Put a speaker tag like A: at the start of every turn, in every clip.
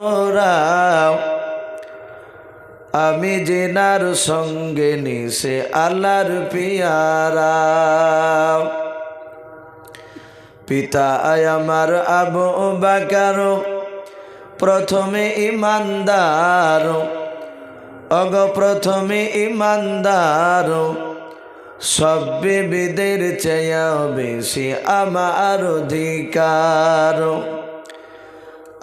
A: ওরাও আমি জেনার সঙ্গে নিছে আল্লাহর পিয়ারা পিতা আমার আবু বাকার প্রথমে ইমানদার অগ প্রথমে ইমানদার সব বিবিদের চেয়া বেশি আমার অধিকার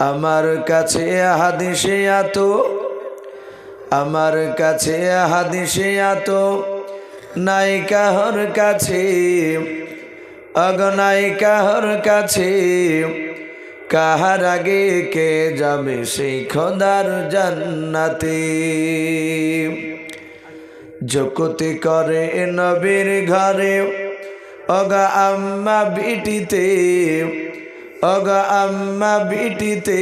A: আমার কাছে হাদিসে এত, আমার কাছে হাদিসে এত। নাই কাহর কাছে অগনাই কাহর কাছে, কাহার আগে কে যাবে সেই খোদার জান্নাতে। জকুতি করে নবীর ঘরে, অগা আম্মা বিটিতে অগা আম্মা বিটিতে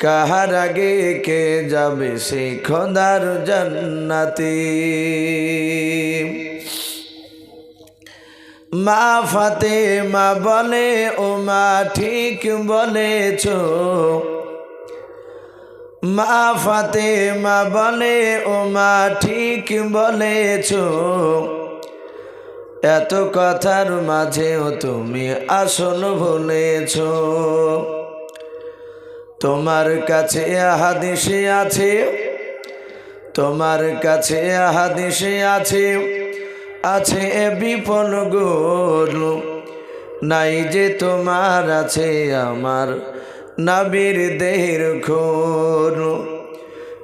A: কাহার আগে কে যাবে সেই খোদার জান্নাতে? মা ফাতে মা বলে, ও মা ঠিক বলেছ। মা ফাতে মা বলে, ও মা ঠিক বলেছ। এত কথার মাঝেও তুমি আসল ভুলেছ তোমার কাছে হাদিসে আছে, তোমার কাছে হাদিসে আছে আছে এ বিপন গোল নাই যে তোমার আছে আমার নাবির দেহের খুন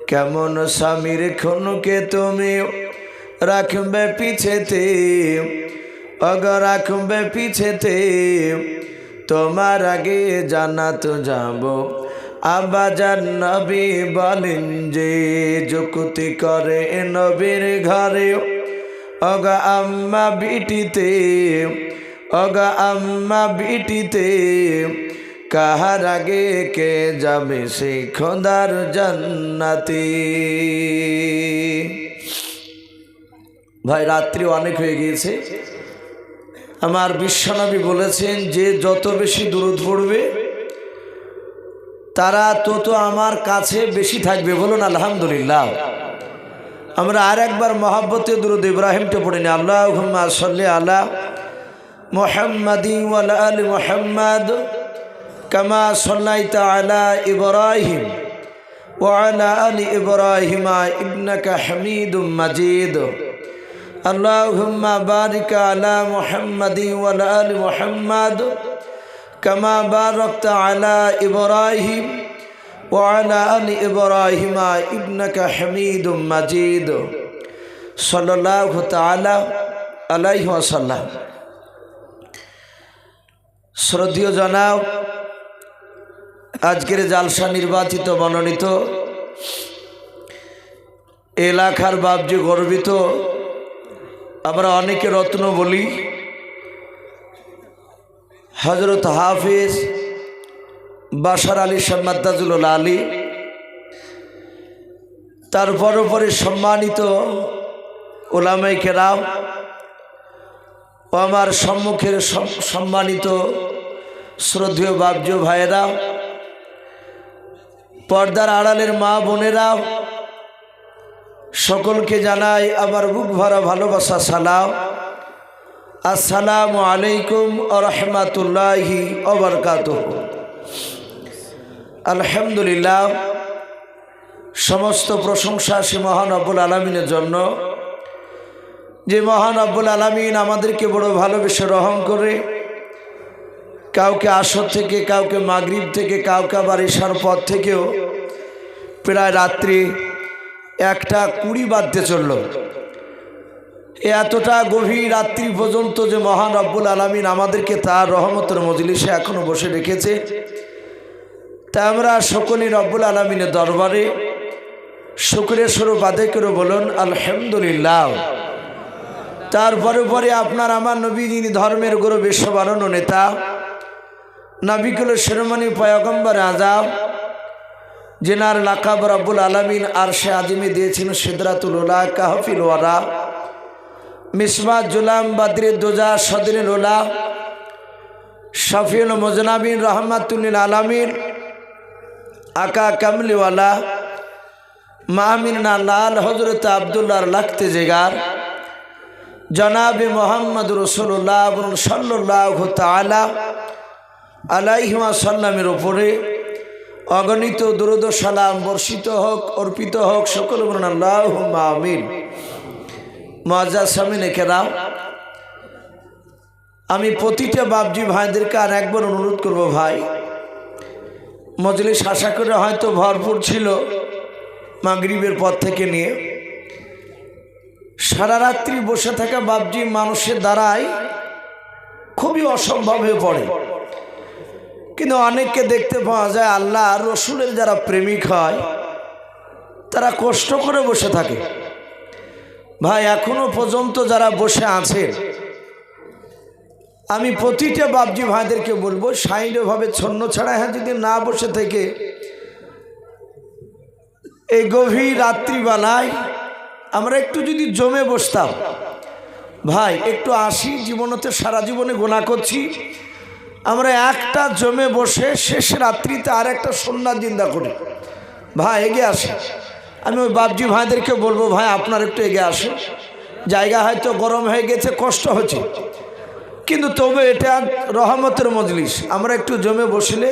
A: কেমন স্বামীর খুনকে তুমি রাখবে পিছেতে অগ রাখবে পিছেতে তোমার আগে জানাত যাব আবাজার নবী বলেন যে যুক্তি করে নবীর ঘরে অগা আম্মা বিটিতে অগা আম্মা বিটিতে কাহার আগে কে যাবে সেই খোদার জান্নাতি ভাই রাত্রি অনেক হয়ে গিয়েছে আমার বিশ্বনবী বলেছেন, যে যত বেশি দূরত পড়বে, তারা তত আমার কাছে বেশি থাকবে। বলুন, আলহামদুলিল্লাহ। আমরা আর একবার মহাব্বতে দুরুদ ইব্রাহিমটা পড়ে নি আল্লাহ সাল্লি আল্লাহ মোহাম্মদি আল মোহাম্মদ কামা সাল্লাইতা আলা ইব্রাহিম ওয়ালা আলী ইব্রাহিমা ইবনাকা হামিদ মাজিদ। اللهم بارك على محمد وعلى آل محمد كما باركت على إبراهيم وعلى آل إبراهيم إنك حميد مجيد صلى الله تعالى عليه وسلم শ্রদ্ধীয় জনাব আজকের জালসা নির্বাচিত মনোনীত এলাকার বাবজি গর্বিত আমরা অনেকে রত্ন বলি। হজরত হাফিজ বাসার আলী সাম্মাদাজুল আলী, তার পরে সম্মানিত ওলামাই কেরাম আমার সম্মুখের সম্মানিত শ্রদ্ধেয় বাবজ ভাইয়েরা, পর্দার আড়ালের মা বোনেরা সকলকে জানাই আমার বুক ভরা ভালোবাসা, সালাম। আসসালামু আলাইকুম আরহামাতুল্লাহি অবরকাত আলহামদুলিল্লাহ, সমস্ত প্রশংসা সে মহান আব্বুল আলমিনের জন্য। যে মহান আব্বুল আলমিন আমাদেরকে বড় ভালোবেসে রহম করে, কাউকে আসর থেকে, কাউকে মাগরিব থেকে, কাউকে আবার ঈশার পর থেকেও প্রায় রাত্রি একটা কুড়ি বাদতে চলল। এতটা গভীর রাত্রি পর্যন্ত যে মহান রব্বুল আলমিন আমাদেরকে তার রহমতের মজলিসে এখনও বসে রেখেছে। তা আমরা সকলেই রব্বুল আলমিনের দরবারে শুক্রের স্বরূপ আদায় করে বলুন, আলহামদুলিল্লাহ। তারপরে পরে আপনার আমার নবী, যিনি ধর্মের গুরু বিশ্ববারণ নেতা নবিকুল শিরোমণি পয়গম্বর, আজাব জেনার লাকাব রব্বুল আলমিন আর সে আজিমে দিয়েছেন সিদরাতুল ওলা কাহফিল ওয়ারা। মিসবা জুলাম বাদ্রে দোজা সদরিল ওলা শফিউল মজনাবিন রহমাতুল্লিল আলমিন। আকা কামলিওয়ালা মাহমিনা লাল হজরত আবদুল্লার লাগতে জেগার জনাবে মোহাম্মদ রসুল্লাহ সাল্লাহ তালা আলাইহিমা সাল্লামের ওপরে অগণিত দুরুদ সালাম বর্ষিত হোক, অর্পিত হোক, সকল আমিন। মজা সামিনে কেরাম আমি প্রতিটা বাবজি ভাইদেরকে আর একবার অনুরোধ করব ভাই, মজলিস আশা করে হয়তো ভরপুর ছিল মাগরিবের পর থেকে নিয়ে। সারা রাত্রি বসে থাকা বাবজি মানুষের দ্বারাই খুবই অসম্ভব হয়ে পড়ে। কিন্তু অনেককে দেখতে পাওয়া যায় আল্লাহ রসুলের যারা প্রেমিক হয়, তারা কষ্ট করে বসে থাকে। ভাই, এখনও পর্যন্ত যারা বসে আছেন আমি প্রতিটা বাবজি ভাইদেরকে বলব সাইডভাবে ছন্ন ছাড়া হ্যাঁ যদি না বসে থেকে, এই গভীর রাত্রিবেলায় আমরা একটু যদি জমে বসতাম। ভাই, একটু আসি, জীবনতে সারা জীবনে গোনা করছি আমরা একটা জমে বসে শেষ রাত্রিতে আর একটা সন্ধ্যা চিন্তা করি। ভাই এগে আসে আমি ওই বাবজি ভাইদেরকে বলব, ভাই, আপনার একটু এগে আসে জায়গা হয়তো গরম হয়ে গেছে, কষ্ট হচ্ছে। কিন্তু তবে এটা রহমতের মজলিস। আমরা একটু জমে বসলে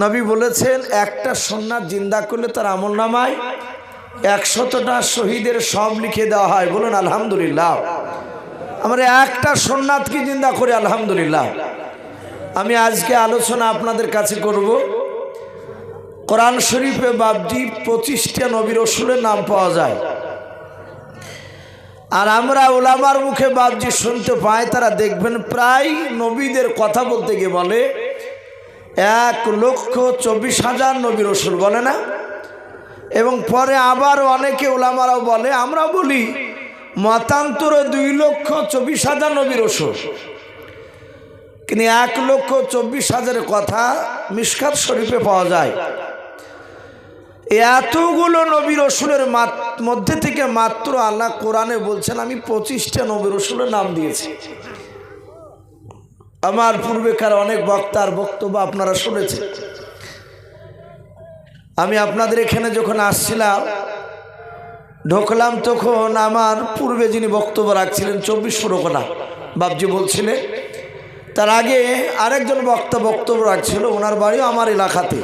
A: নবী বলেছেন, একটা সন্ন্যাস জিন্দা করলে তার আমল নামায় একশতটা শহীদের সব লিখে দেওয়া হয়। বলুন, আলহামদুলিল্লাহ। আমরা একটা সোননাথকে জিন্দা করি, আলহামদুলিল্লাহ। আমি আজকে আলোচনা আপনাদের কাছে করব। কোরআন শরীফে বাবজি পঁচিশটা নবীর রসুলের নাম পাওয়া যায়। আর আমরা ওলামার মুখে বাবজি শুনতে পাই, তারা দেখবেন প্রায় নবীদের কথা বলতে গিয়ে বলে, এক লক্ষ চব্বিশ হাজার নবী রসুল বলে না? এবং পরে আবার অনেকে ওলামারাও বলে, আমরা বলি, মতান্তরে দুই লক্ষ চব্বিশ হাজার নবী রসুল। কিন্তু এক লক্ষ চব্বিশ হাজারের কথা মিসকাত শরীফে পাওয়া যায়। এতগুলো নবী রসুলের মধ্যে থেকে মাত্র আল্লাহ কোরআনে বলছেন, আমি পঁচিশটা নবী রসুলের নাম দিয়েছি। আমার পূর্বেকার অনেক বক্তার বক্তব্য আপনারা শুনেছেন। আমি আপনাদের এখানে যখন আসছিলাম, ঢোকলাম তখন আমার পূর্বে যিনি বক্তব্য রাখছিলেন, চব্বিশ ফুরকোনা বাবজি বলছিলেন তার আগে আরেকজন বক্তা বক্তব্য রাখছিল, ওনার বাড়িও আমার এলাকাতে।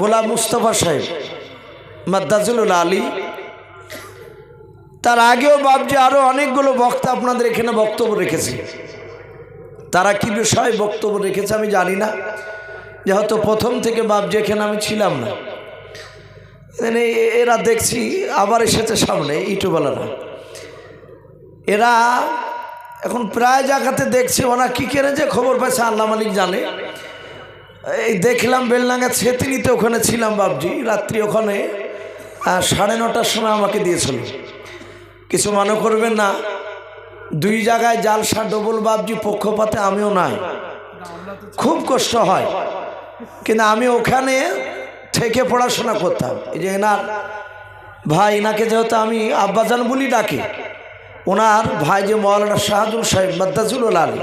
A: গোলাম মুস্তফা সাহেব মাদ্দাজুল আলী। তার আগেও বাবজি আরও অনেকগুলো বক্তা আপনাদের এখানে বক্তব্য রেখেছে। তারা কি বিষয়ে বক্তব্য রেখেছে আমি জানি না। যেহেতু প্রথম থেকে বাবজি এখানে আমি ছিলাম না। এরা দেখছি আবার এসেছে সামনে, ইটুবেলারা। এরা এখন প্রায় জায়গাতে দেখছি ওরা কী যে খবর পাইছে আল্লাহ মালিক জানে। এই দেখলাম বেলনাঙ্গা ছেতিনিতে ওখানে ছিলাম বাবজি রাত্রি ওখানে সাড়ে নটার সময় আমাকে দিয়েছিল। কিছু মনে করবেন না, দুই জায়গায় জালসা ডবল বাবজি পক্ষপাতে আমিও নাই। খুব কষ্ট হয়, কিন্তু আমি ওখানে থেকে পড়াশোনা করতাম। এই যে এনার ভাই, এনাকে যেহেতু আমি আব্বাজান বলি ডাকি ওনার ভাই যে মৌলানা শাহাদুল সাহেব মাদ্দাজুল আলী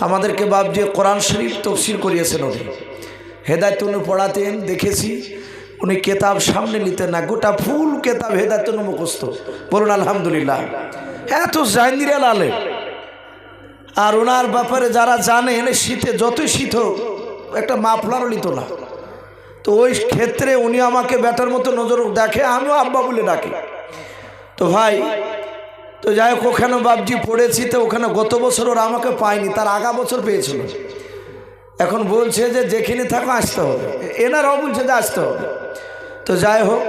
A: আমাদেরকে বাপ যে কোরআন শরীফ তফসির করিয়েছেন উনি। হেদায়তুল পড়াতেন, দেখেছি। উনি কেতাব সামনে নিতেন না, গোটা ফুল কেতাব হেদায়তুল মুখস্থ। বলুন, আলহামদুলিল্লাহ। এত জাহিরা লালে। আর ওনার ব্যাপারে যারা জানে জানেন শীতে যতই শীত হোক, একটা মাফলারও নিত না। তো ওই ক্ষেত্রে উনি আমাকে ব্যাটার মতো নজর দেখে, আমিও আব্বা বলে ডাকি। তো ভাই তো যাই হোক, ওখানে বাবজি পড়েছি তো ওখানে গত বছর ওরা আমাকে পায়নি, তার আগা বছর পেয়েছিল। এখন বলছে যে যেখানে থাকো, আসতে হবে। এনারাও বলছে যে আসতে হবে। তো যাই হোক,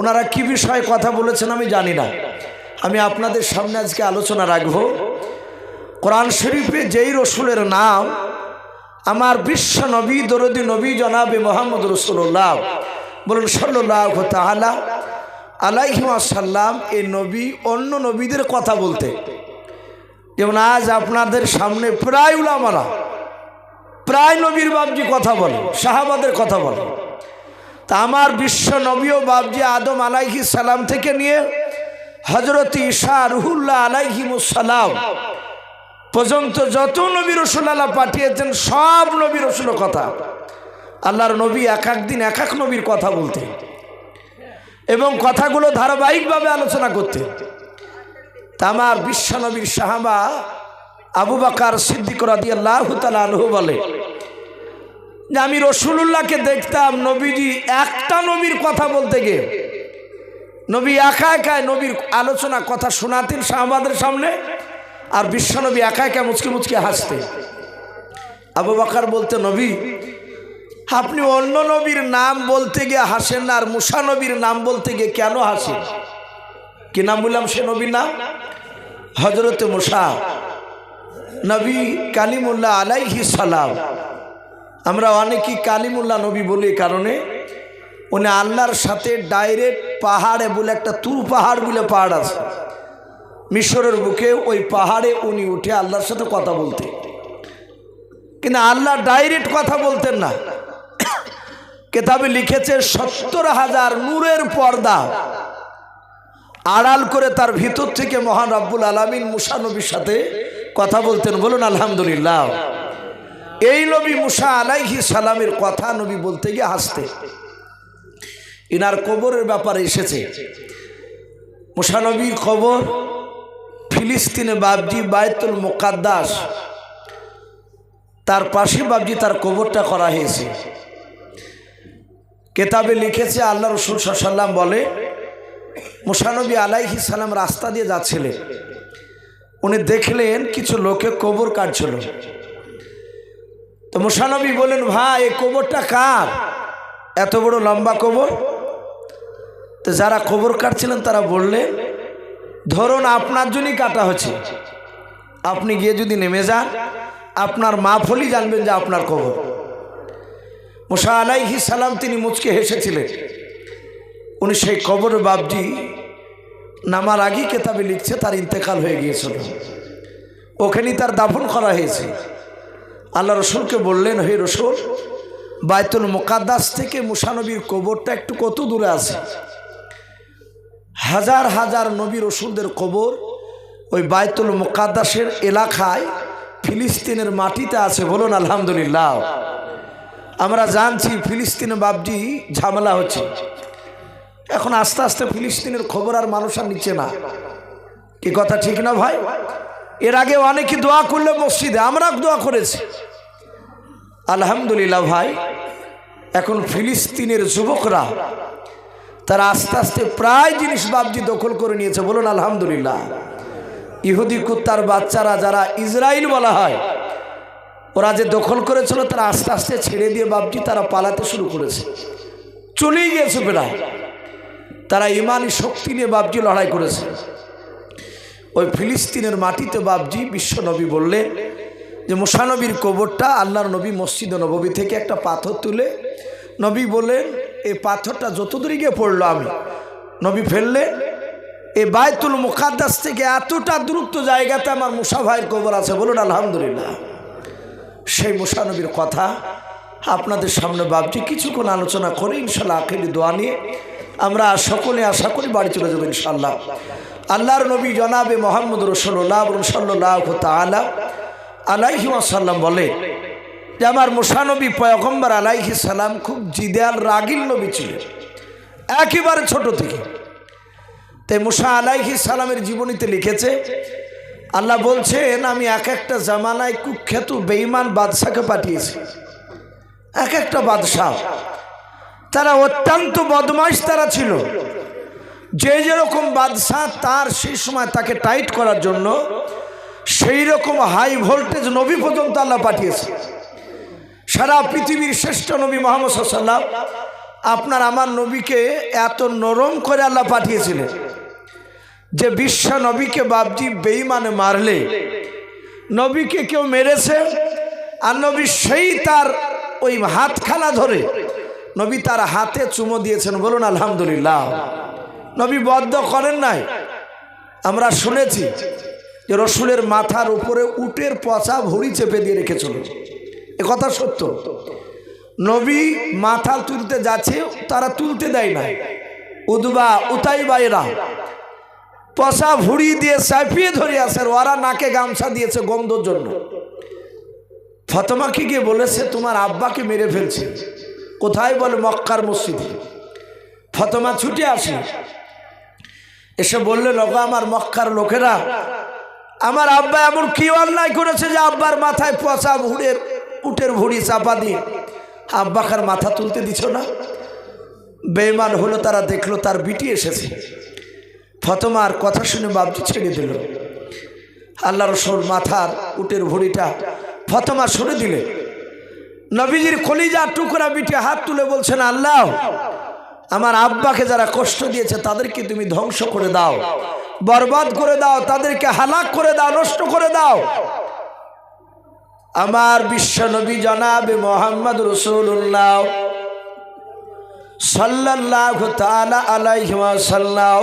A: ওনারা কি বিষয়ে কথা বলেছেন আমি জানি না। আমি আপনাদের সামনে আজকে আলোচনা রাখব। কোরআন শরীফে যেই রসুলের নাম, আমার বিশ্ব নবী, দরদি নবী জনাবে মোহাম্মদ রসুল্লাহ বলুন সাল্লাহ তাহলা আলাইহিমাসাল্লাম এই নবী অন্য নবীদের কথা বলতে। যেমন আজ আপনাদের সামনে প্রায় উলামারা, প্রায় নবীর বাবজি কথা বলে শাহাবাদের কথা বলে। তা আমার বিশ্ব নবীও বাবজি আদম আলাইহি সালাম থেকে নিয়ে হজরত ঈশা রুহুল্লাহ আলাইহিমুসালাম পর্যন্ত যত নবী রসুল্লাহ পাঠিয়েছেন, সব নবী রসুলের কথা। আল্লাহর নবী এক এক দিন এক এক নবীর কথা বলতেন। এবং কথাগুলো ধারাবাহিকভাবে আলোচনা করতেন তা আমার বিশ্বনবীর সাহাবা আবু বাকার সিদ্দিক রাদিয়াল্লাহ আলহু বলে, যে আমি রসুল্লাহকে দেখতাম নবীজি একটা নবীর কথা বলতে গিয়ে, নবী একা একাই নবীর আলোচনা কথা শোনাতেন সাহাবাদের সামনে আর বিশ্বনবী একা একা মুচকি মুচকি হাসতেন। আবু বাকার বলতে, নবী আপনি অন্য নবীর নাম বলতে গিয়ে হাসেন আর মুসা নবীর নাম বলতে গিয়ে কেন হাসেন? কি নাম বললাম সে নবীর নাম? হজরত মুসা। নবী কালিমুল্লাহ আলাইহি সালাম। আমরা অনেকেই কালিমুল্লাহ নবী বলি কারণে। উনি আল্লাহর সাথে ডাইরেক্ট পাহাড়ে বলে একটা তুর পাহাড় বলে পাহাড় আছে। মিশরের বুকে ওই পাহাড়ে উনি উঠে আল্লাহর সাথে কথা বলতেন। কিন্তু আল্লাহ ডাইরেক্ট কথা বলতেন না। কেতাবে লিখেছে সত্তর হাজার নূরের পর্দা। আড়াল করে তার ভিতর থেকে মহান রব্বুল আলমিন মুসানবীর সাথে কথা বলতেন। বলুন, আলহামদুলিল্লাহ। এই নবী মুসা আলাইহি সালামের কথা নবী বলতে গিয়ে হাসতে। ইনার কবরের ব্যাপারে এসেছে। মুসানবীর খবর ফিলিস্তিনে বাবজি বায়তুল মোকাদ্দাস, তার পাশে বাবজি তার কবরটা করা হয়েছে। কেতাবে লিখেছে, আল্লাহ রসুল সাল্লাম বলে, মুসানবী আলাইহি সালাম রাস্তা দিয়ে যাচ্ছিলেন। উনি দেখলেন কিছু লোকে কবর কাটছিল। তো মুসানবী বলেন ভাই, এই কবরটা কার? এত বড় লম্বা কবর? তো যারা কবর কাটছিলেন, তারা বললেন, ধরুন আপনার জন্যই কাটা হচ্ছে। আপনি গিয়ে যদি নেমে যান, আপনার মা ফলি জানবেন যে আপনার কবর। মুসা আলাইহি সালাম তিনি মুচকে হেসেছিলেন। উনি সেই কবর বাবজি নামার আগেই কেতাবে লিখছে, তার ইন্তেকাল হয়ে গিয়েছিল। ওখানেই তার দাফন করা হয়েছে। আল্লাহ রসুলকে বললেন, হে রসুল বায়তুল মোকাদ্দাস থেকে মুসানবীর কবরটা একটু কত দূরে আছে? হাজার হাজার নবী রসুলদের কবর ওই বায়তুল মোকাদ্দাসের এলাকায় ফিলিস্তিনের মাটিতে আছে বলুন আলহামদুলিল্লাহ। আমরা জানছি ফিলিস্তিনে বাবজি ঝামেলা হচ্ছে। এখন আস্তে আস্তে ফিলিস্তিনের খবর আর মানুষ আর নিচ্ছে না। কি কথা ঠিক না ভাই? এর আগে অনেকে দোয়া করলে মসজিদে আমরা দোয়া করেছি। আলহামদুলিল্লাহ ভাই, এখন ফিলিস্তিনের যুবকরা, তারা আস্তে আস্তে প্রায় জিনিস বাবজি দখল করে নিয়েছে। বলুন আলহামদুলিল্লাহ। ইহুদি কুত্তার বাচ্চারা যারা ইসরায়েল বলা হয় ওরা যে দখল করেছিল, তারা আস্তে আস্তে ছেড়ে দিয়ে বাবজি তারা পালাতে শুরু করেছে। চলেই গিয়েছে প্রায় তারা ইমানি শক্তি নিয়ে বাবজি লড়াই করেছে। ওই ফিলিস্তিনের মাটিতে বাবজি বিশ্ব নবী বললেন যে মুসানবীর কবরটা আল্লাহর নবী মসজিদ নবী থেকে একটা পাথর তুলে নবী বললেন এই পাথরটা যত দূরে গিয়ে পড়ল আমি। নবী ফেললে এই বায়তুল মুখাদ্দাস থেকে এতটা দূরত্ব জায়গাতে আমার মুসা ভাইয়ের কবর আছে। বলুন আলহামদুলিল্লাহ। সেই মুসানবীর কথা আপনাদের সামনে ভাবছি। কিছুক্ষণ আলোচনা করে ইনশাল্লাহ আখেরি দোয়া নিয়ে আমরা সকলে আশা করি বাড়ি চলে যাব ইনশাল্লাহ। আল্লাহর নবী জনাবে মোহাম্মদ রসল্লাহ রসল্লাহ তালা আলাইহি আসাল্লাম বলে যে আমার মুসানবী পয়গম্বর আলাইহি সালাম খুব জিদেয়াল রাগিল নবী ছিলেন, একেবারে ছোট থেকে। তাই মুসা আলাইহি সালামের জীবনীতে লিখেছে আল্লাহ বলছেন, আমি এক একটা জামানায় কুখ্যাত বেইমান বাদশাকে পাঠিয়েছি। এক একটা বাদশাহ। তারা অত্যন্ত বদমাইশ তারা ছিল। যে যেরকম বাদশাহ তার সেই সময় তাকে টাইট করার জন্য, সেই রকম হাই ভোল্টেজ নবী পর্যন্ত আল্লাহ পাঠিয়েছে। সারা পৃথিবীর শ্রেষ্ঠ নবী মোহাম্মদ সাল্লাম আপনার আমার নবীকে এত নরম করে আল্লাহ পাঠিয়েছিলেন। যে বিশ্ব নবীকে বাবজি বেইমানে মারলে, নবীকে কেউ মেরেছে? আর নবী সেই তার ওই হাত হাতখানা ধরে নবী তার হাতে চুমো দিয়েছেন। বলুন, আলহামদুলিল্লাহ। নবী বদ্ধ করেন নাই। আমরা শুনেছি যে রসুলের মাথার উপরে উটের পচা ভুড়ি চেপে দিয়ে রেখেছিল। এ কথা সত্য। নবী মাথা তুলতে যাচ্ছে, তারা তুলতে দেয় না উদবা উতাই বাইরা পচা ভুড়ি দিয়ে চাপিয়ে ধরে আসে ওরা নাকে গামছা দিয়েছে গন্ধর জন্য। ফতমাকে গিয়ে বলেছে, তোমার আব্বাকে মেরে ফেলছে। কোথায় বলে? মক্কার মসজিদে। ফতমা ছুটে আসে। এসে বললেন, ওগো আমার মক্কার লোকেরা, আমার আব্বা এমন কি অন্যায় করেছে যে আব্বার মাথায় পচা ভুড়ের, উটের ভুড়ি চাপা দিয়ে আব্বাকার মাথা তুলতে দিছ না? বেইমান হলো, তারা দেখল, তার বিটি এসেছে। ফতমার কথা শুনে বাবজি ছেড়ে দিল। আল্লাহ রসুল মাথার উটের ভুড়িটা ফতমা সরে দিলে। নবীজির কলিজা টুকরা বিটে হাত তুলে বলছেন, আল্লাহ, আমার আব্বাকে যারা কষ্ট দিয়েছে তাদেরকে তুমি ধ্বংস করে দাও। বরবাদ করে দাও, তাদেরকে হালাক করে দাও, নষ্ট করে দাও। আমার বিশ্ব নবী জনাবে মোহাম্মদ রসুল্লাহ সাল্লাহ তালা আলাইসাল্লাহ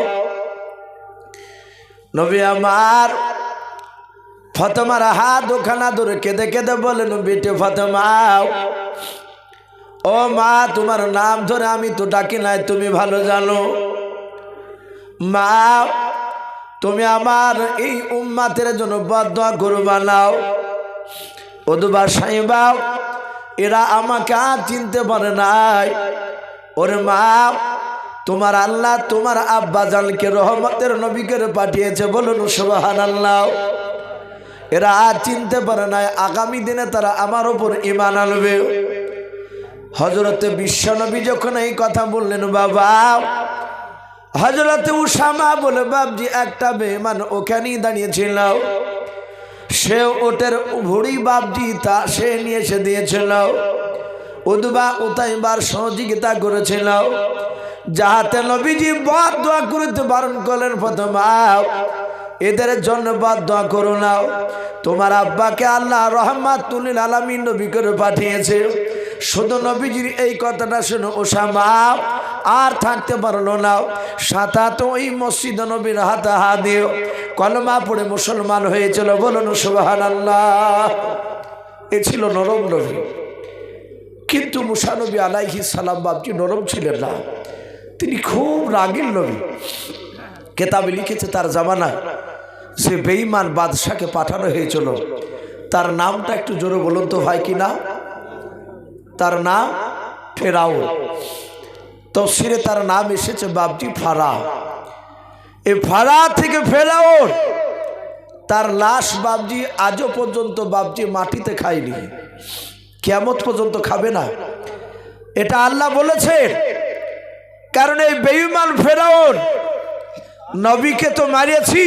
A: নবী আমার ফতমার হাত ওখানা ধরে কেঁদে কেঁদে বলেন, বেটে ফতমাও ও মা, তোমার নাম ধরে আমি তো ডাকি নাই, তুমি ভালো জানো। মা, তুমি আমার এই উম্মাতের জন্য বদয়া করু বানাও। ওদুবা সাইবাও এরা আমাকে আর চিনতে পারে নাই। ওরে মা তোমার আল্লাহ তোমার আব্বা জানকে রহমতের নবীকে পাঠিয়েছে, বলুন সুবাহান আল্লাহ এরা আর চিনতে পারে নাই, আগামী দিনে তারা আমার ওপর ইমান আনবে। হজরতে বিশ্বনবী যখন এই কথা বললেন, বাবা হজরতে উসামা বলে বাবজি একটা বেমান ওখানেই দাঁড়িয়েছিল। সে ওটের ভুড়ি বাবজি তা, সে নিয়ে এসে দিয়েছিল। উদবা উতাইবার সহযোগিতা করেছিল। যাহাতে নবীজি বাদ দোয়া করতে বারণ করলেন, প্রথম এদের জন্য বাদ দোয়া করো নাও তোমার আব্বাকে আল্লাহ রহমাতুল্লিল আলমিন নবী করে পাঠিয়েছে শুধু নবীজির এই কথাটা শুনে ওসামা আর থাকতে পারল না। সাঁতাত ওই মসজিদ নবীর হাতে হা দিও কলমা পড়ে মুসলমান হয়েছিল। বলুন সুবাহান আল্লাহ এ ছিল নরম নবী। কিন্তু মুসানবী আলাইহি সালাম বাবজি নরম ছিলেন না। তিনি খুব রাগিল নবী। কেতাবে লিখেছে, তার জামানা সে বেইমান বাদশাকে পাঠানো হয়েছিল, তার নামটা একটু জোরে বলুন তো ভাই কি না? তার নাম ফেরাও তফসিরে তার নাম এসেছে বাবজি ফারা। এ ফারা থেকে ফেরাও তার লাশ বাবজি আজও পর্যন্ত বাবজি মাটিতে খায়নি। কেমত পর্যন্ত খাবে না। এটা আল্লাহ বলেছে। কারণ এই বেইমান ফেরাউন নবীকে তো মারিয়েছি।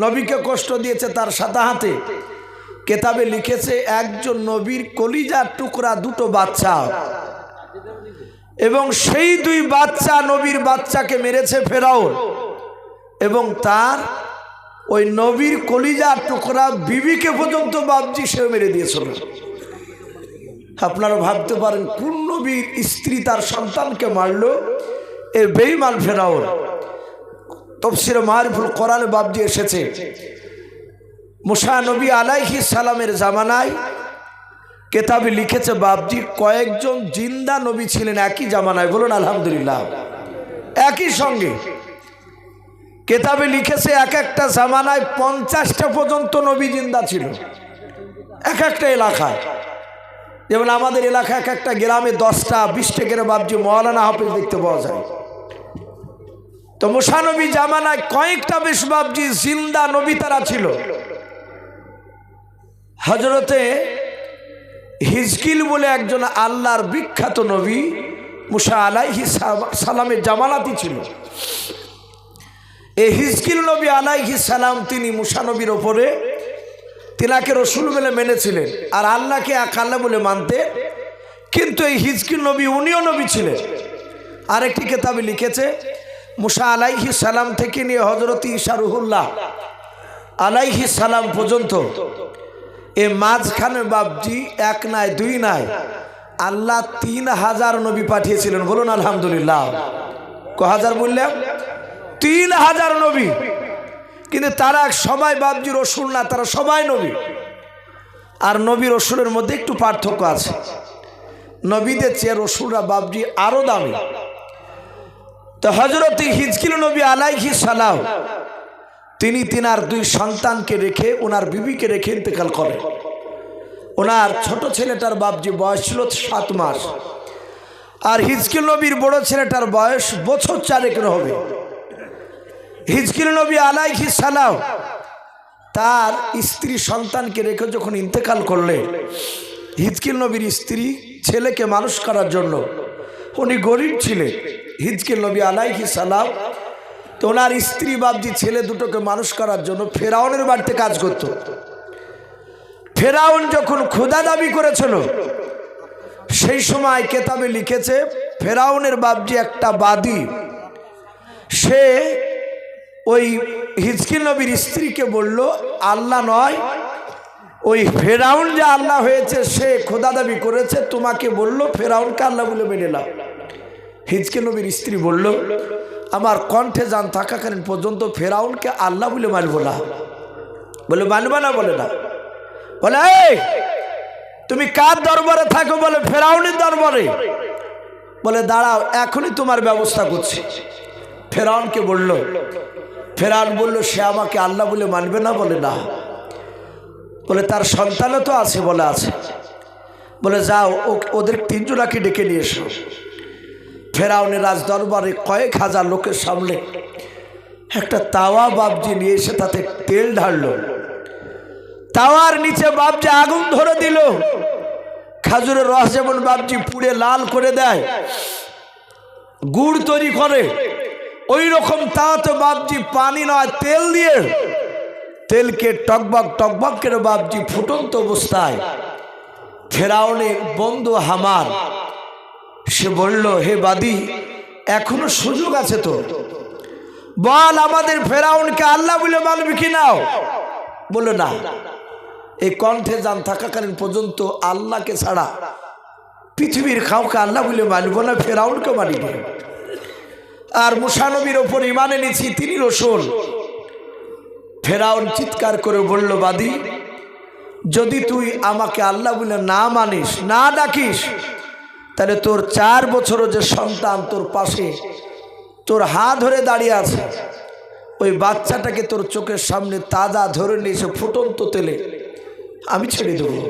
A: নবীকে কষ্ট দিয়েছে তার সাথে হাতে। কেতাবে লিখেছে, একজন নবীর কলিজার টুকরা দুটো বাচ্চা। এবং সেই দুই বাচ্চা নবীর বাচ্চাকে মেরেছে ফেরাউন এবং তার ওই নবীর কলিজার টুকরা বিবিকে পর্যন্ত বাবজি সে মেরে দিয়েছিল। আপনারা ভাবতে পারেন, কোন নবীর স্ত্রী তার সন্তানকে মারল? এ বেইমাল ফেরাউন। তফসির মারিফুল কোরআন বাবজি এসেছে। মুসা নবী আলাইহি সালামের জামানায় কেতাবে লিখেছে বাবজি কয়েকজন জিন্দা নবী ছিলেন একই জামানায়। বলুন, আলহামদুলিল্লাহ। একই সঙ্গে কেতাবে লিখেছে, এক একটা জামানায় পঞ্চাশটা পর্যন্ত নবী জিন্দা ছিল। এক একটা এলাকায়। যেমন আমাদের এলাকা এক একটা গ্রামে দশটা, বিশটা করে বাবজি মৌলানা হাফিজ দেখতে পাওয়া যায়। তো মুসানবী জামানায় কয়েকটা বেশ বাবজি জিন্দা নবী তারা ছিল। হজরতে হিজকিল বলে একজন আল্লাহর বিখ্যাত নবী মুসা আলাইহি সালামের জামানাতি ছিল। এই হিজকিল নবী আলাইহি সালাম তিনি মুসা নবীর ওপরে তিনাকে রসুল বলে মেনেছিলেন আর আল্লাহকে এক আল্লাহ বলে মানতে। কিন্তু এই হিজকিল নবী, উনিও নবী ছিলেন। আরেকটি কেতাবে লিখেছে, মুসা আলাইহি সালাম থেকে নিয়ে হজরত ইশারুহুল্লাহ আলাইহি সালাম পর্যন্ত। এ মাঝখানে বাবজি এক নাই, দুই নাই, আল্লাহ তিন হাজার নবী পাঠিয়েছিলেন। বলুন, আলহামদুলিল্লাহ। ক হাজার বললাম, তিন হাজার নবী। কিন্তু তারা সবাই বাবজি রসুল না, তারা সবাই নবী। আর নবী রসুলের মধ্যে একটু পার্থক্য আছে। নবীদের চেয়ে রসুলরা বাবজি আরও দামি। তো হজরত হিজকিল নবী আলাইহি সালাম, তিনি তিনার দুই সন্তানকে রেখে ওনার বিবিকে রেখে ইন্তেকাল করেন ওনার ছোট ছেলেটার বাপজি বয়স ছিল সাত মাস। আর হিজকিল নবীর বড় ছেলেটার বয়স বছর চারেকের হবে। হিজকিল নবী আলাইহি সালাম তার স্ত্রী সন্তানকে রেখে যখন ইন্তেকাল করলে, হিজকিল নবীর স্ত্রী ছেলেকে মানুষ করার জন্য উনি গরিব ছিলেন। হিজকিল নবী আলাইহি সালাম তো ওনার স্ত্রী বাবজি ছেলে দুটোকে মানুষ করার জন্য ফেরাউনের বাড়িতে কাজ করত। ফেরাউন যখন ক্ষুদা দাবি করেছিল, সেই সময় কেতাবে লিখেছে, ফেরাউনের বাবজি একটা বাদী, সে ওই হিজকিল নবীর স্ত্রীকে বলল, আল্লাহ নয়, ওই ফেরাউন যে আল্লাহ হয়েছে, সে খোদা দাবি করেছে, তোমাকে বলল, ফেরাউনকে আল্লাহ বলে মেনে নাও। হিজকিল নবীর স্ত্রী বলল, আমার কণ্ঠে যান থাকাকালীন পর্যন্ত ফেরাউনকে আল্লাহ বলে মানবো না। বলে, মানবা না? বলে না। বলে তুমি কার দরবারে থাকো? বলে, ফেরাউনের দরবারে। বলে, দাঁড়াও, এখনই তোমার ব্যবস্থা করছি। ফেরাউনকে বলল ফেরাউন বলল, সে আমাকে আল্লাহ বলে মানবে না? বলে না। বলে, তার সন্তানও তো আছে বলে আছে। বলে, যাও ওদের তিনজনাকে ডেকে নিয়ে এসো। ফেরাউনের রাজ দরবারে কয়েক হাজার লোকের সামনে একটা তাওয়া বাবজি নিয়ে এসে তাতে তেল ঢাললো। তাওয়ার নিচে বাবজি আগুন ধরে দিল। খাজুরের রস যেমন বাবজি পুড়ে লাল করে দেয়, গুড় তৈরি করে ওই রকম তা তো বাবজি পানি নয়, তেল দিয়ে। তেলকে টকবক টকবক করে বাবজি ফুটন্ত অবস্থায়। ফেরাউনের বন্ধু হামার, সে বলল, হে বাদি, এখনও সুযোগ আছে তো। বল আমাদের ফেরাউনকে আল্লাহ বলে মানবি কি নাও বলল, না। এই কণ্ঠে যান থাকাকালীন পর্যন্ত আল্লাহকে ছাড়া পৃথিবীর খাওকে আল্লাহ বলে মানব না, ফেরাউনকে মানিব। আর মুসানবীর ওপর ইমানে নিছি তিনি রসুল। ফেরাউন চিৎকার করে বলল, বাদি, যদি তুই আমাকে আল্লাহ বলে না মানিস, না ডাকিস, তাহলে তোর চার বছরও যে সন্তান তোর পাশে, তোর হাত ধরে দাঁড়িয়ে আছে, ওই বাচ্চাটাকে তোর চোখের সামনে তাজা ধরে নিয়েছে ফুটন্ত তেলে আমি ছেড়ে দেবো।